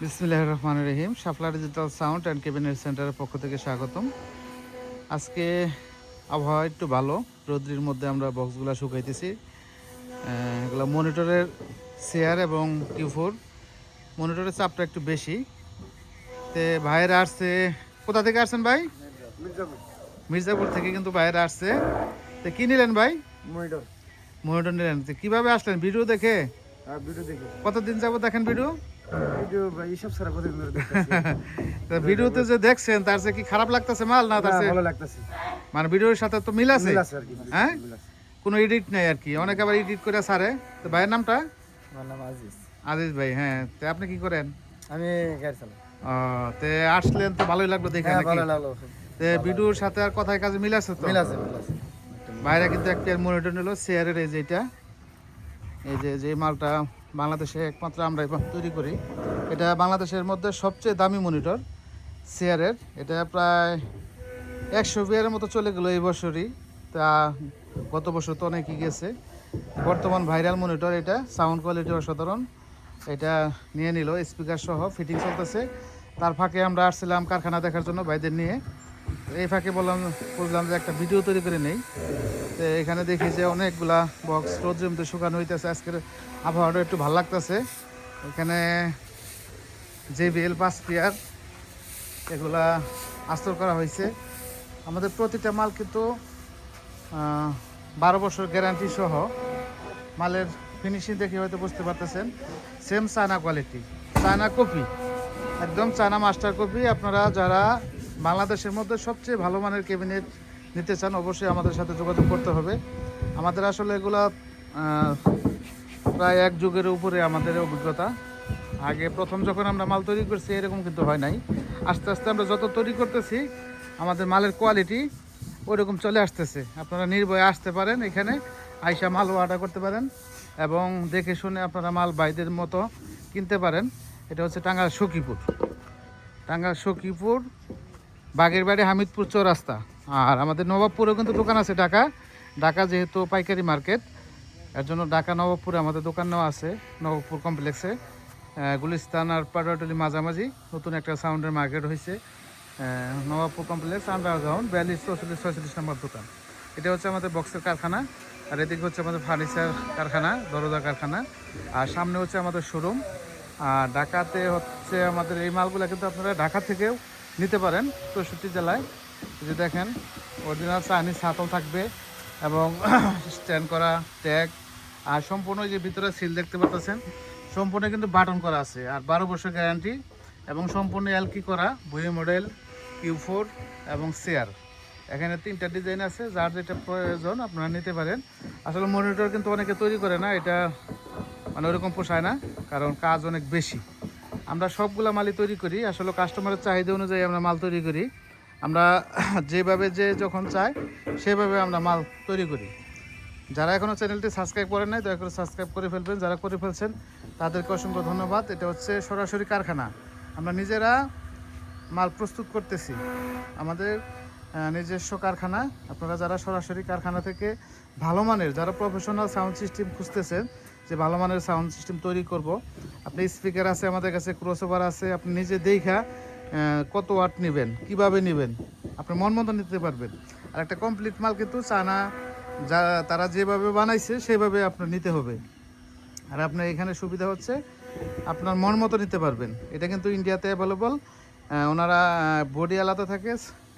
বিসমিল্লাহ রহমান রহিম Shapla digital sound and cabinet সেন্টারের পক্ষ থেকে স্বাগতম। আজকে আবহাওয়া একটু ভালো রৌদ্রির মধ্যে আমরা বক্সগুলো শুকাইতেছি। এগুলো মনিটরের শেয়ার এবং কিউফোর মনিটরের চাপটা একটু বেশি। তে ভাইয়েরা আসছে কোথা থেকে আসছেন ভাই? মির্জাপুর। থেকে কিন্তু ভাইয়েরা আসছে। তো কী নিলেন ভাই? মনিটর। মনিটর নিলেন। কীভাবে আসলেন? ভিডিও দেখে? আর ভিডিও দেখি। কতদিন যাব দেখেন ভিডিও? ভিডিও ভাই এইসব সারা কতদিন ধরে দেখতেছি? তা ভিডিওতে যে দেখছেন তার কি খারাপ লাগতেছে মাল না তার ভালো লাগতেছে। মানে ভিডিওর সাথে তো মিল আছে? মিল আছে আর কি হ্যাঁ? কোনো এডিট নেই আর কি। অনেকে আবার এডিট করে সারে তো ভাইয়ের নামটা? আমার নাম আজিজ। আজিজ ভাই হ্যাঁ। তো আপনি কি করেন? আমি গাড়ি চালাই। ও, তে আসলেন তো ভালোই লাগল দেখে হ্যাঁ নাকি? ভালো লাগল। তে ভিডিওর সাথে আর কথায় কাজে মিল আছে তো? মিল আছে মিল আছে। বাইরে কিন্তু একটা মনিটর নিল শেয়ারের এই যে এটা। এই যে যে মালটা বাংলাদেশে একমাত্র আমরা তৈরি করি। এটা বাংলাদেশের মধ্যে সবচেয়ে দামি মনিটর শেয়ারের এটা প্রায় একশো বিয়ারের মতো চলে গেলো এই বছরই। তা গত বছর তো অনেকই গেছে। বর্তমান ভাইরাল মনিটর এটা, সাউন্ড কোয়ালিটি অসাধারণ। এটা নিয়ে নিল, স্পিকার সহ ফিটিং চলতেছে। তার ফাঁকে আমরা আসছিলাম কারখানা দেখার জন্য ভাইদের নিয়ে। এই ফাঁকে বললাম বুঝলাম যে একটা ভিডিও তৈরি করে নেই। এখানে দেখি যে অনেকগুলা বক্স রোদ জমিতে শুকানো হইতেছে। আজকের আবহাওয়াটা একটু ভালো লাগতেছে। এখানে জেবিএল পাঁচ পিয়ার এগুলা আস্তর করা হয়েছে আমাদের প্রতিটা মাল কিন্তু বারো বছর গ্যারান্টি সহ মালের ফিনিশিং দেখে হয়তো বুঝতে পারতেছেন। Same China quality China copy একদম চায়না মাস্টার কপি আপনারা যারা বাংলাদেশের মধ্যে সবচেয়ে ভালো মানের ক্যাবিনেট নিতে চান, অবশ্যই আমাদের সাথে যোগাযোগ করতে হবে। আমাদের আসলে এগুলা প্রায় এক যুগের উপরে আমাদের অভিজ্ঞতা। আগে প্রথম যখন আমরা মাল তৈরি করছি, এরকম কিন্তু হয় নাই। আস্তে আস্তে আমরা যত তৈরি করতেছি, আমাদের মালের কোয়ালিটি ওইরকম চলে আসতেছে। আপনারা নির্ভয়ে আসতে পারেন এখানে, আইসা মাল অর্ডার করতে পারেন এবং দেখে শুনে আপনারা মাল বাইদের মতো কিনতে পারেন। এটা হচ্ছে টাঙ্গাল সখীপুর। টাঙ্গাল সখীপুর বাগের বাড়ি হামিদপুর চৌরাস্তা। আর আমাদের নবাবপুরেও কিন্তু দোকান আছে ঢাকা। ঢাকা যেহেতু পাইকারি মার্কেট, এর জন্য ঢাকা নবাবপুরে আমাদের দোকান নেওয়া আছে, নবাবপুর কমপ্লেক্সে। গুলিস্তান আর পাটোয়াটলি মাঝামাঝি নতুন একটা সাউন্ডের মার্কেট হয়েছে। নবাবপুর কমপ্লেক্স আন্ডারগ্রাউন্ড বিয়াল্লিশ, চৌচল্লিশ, ছয়চল্লিশ নম্বর দোকান। এটা হচ্ছে আমাদের বক্সের কারখানা, আর এদিকে হচ্ছে আমাদের ফার্নিচার কারখানা, দরজা কারখানা। আর সামনে হচ্ছে আমাদের শোরুম। আর ঢাকাতে হচ্ছে আমাদের এই মালগুলো কিন্তু আপনারা ঢাকা থেকেও নিতে পারেন, চৌষট্টি জেলায়। যে দেখেন অরিজিনাল চাইনিজ হাতল থাকবে এবং স্ট্যান্ড করা ট্যাগ আর সম্পূর্ণ যে ভিতরে সিল দেখতে পাচ্ছেন, সম্পূর্ণ কিন্তু বাটন করা আছে। আর বারো বছর গ্যারান্টি এবং সম্পূর্ণ এলকি করা বই মডেল কিউ ফোর এবং চেয়ার এখানে তিনটা ডিজাইন আছে, যার যেটা প্রয়োজন আপনারা নিতে পারেন। আসলে মনিটর কিন্তু অনেকে তৈরি করে না, এটা মানে ওরকম পোষায় না, কারণ কাজ অনেক বেশি। আমরা সবগুলা মালই তৈরি করি, আসলে কাস্টমারের চাহিদা অনুযায়ী আমরা মাল তৈরি করি। আমরা যেভাবে যে যখন চাই, সেভাবে আমরা মাল তৈরি করি। যারা এখনও চ্যানেলটি সাবস্ক্রাইব করেন নাই, দয়া করে সাবস্ক্রাইব করে ফেলবেন। যারা করে ফেলছেন, তাদেরকে অসংখ্য ধন্যবাদ। এটা হচ্ছে সরাসরি কারখানা। আমরা নিজেরা মাল প্রস্তুত করতেছি। আমাদের নিজস্ব কারখানা। আপনারা যারা সরাসরি কারখানা থেকে ভালো মানের, যারা প্রফেশনাল সাউন্ড সিস্টেম খুঁজতেছেন, যে ভালো মানের সাউন্ড সিস্টেম তৈরি করব, আপনি স্পিকার আছে, আমাদের কাছে ক্রসওভার আছে, আপনি নিজে দেখা কত ওয়াট নেবেন? কীভাবে নেবেন? আপনি মন মতো নিতে পারবেন। আর একটা কমপ্লিট মাল কিন্তু চানা যা, তারা যেভাবে বানাইছে, সেভাবে আপনার নিতে হবে। আর আপনার এখানে সুবিধা হচ্ছে, আপনার মন মতো নিতে পারবেন। এটা কিন্তু ইন্ডিয়াতে অ্যাভেলেবল ওনারা বডি আলাদা থাকে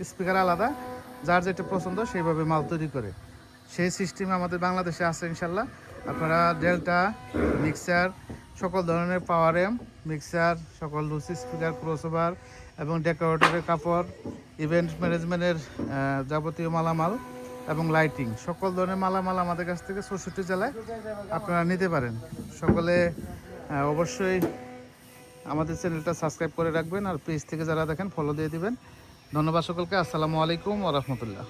স্পিকার আলাদা। যার যেটা পছন্দ, সেইভাবে মাল তৈরি করে। সেই সিস্টেম আমাদের বাংলাদেশে আছে, ইনশাল্লাহ। আপনারা ডেল্টা মিক্সার সকল ধরনের পাওয়ার এম মিক্সার সকল লুসি স্পিকার ক্রসওভার এবং ডেকোরেটরের কাপড়, ইভেন্ট ম্যানেজমেন্টের যাবতীয় মালামাল এবং লাইটিং। সকল ধরনের মালামাল আমাদের কাছ থেকে চৌষট্টি জেলায় আপনারা নিতে পারেন। সকলে অবশ্যই আমাদের চ্যানেলটা সাবস্ক্রাইব করে রাখবেন আর পেজ থেকে যারা দেখেন ফলো দিয়ে দিবেন। ধন্যবাদ সকলকে। আসসালামু আলাইকুম ও রহমতুল্লাহ।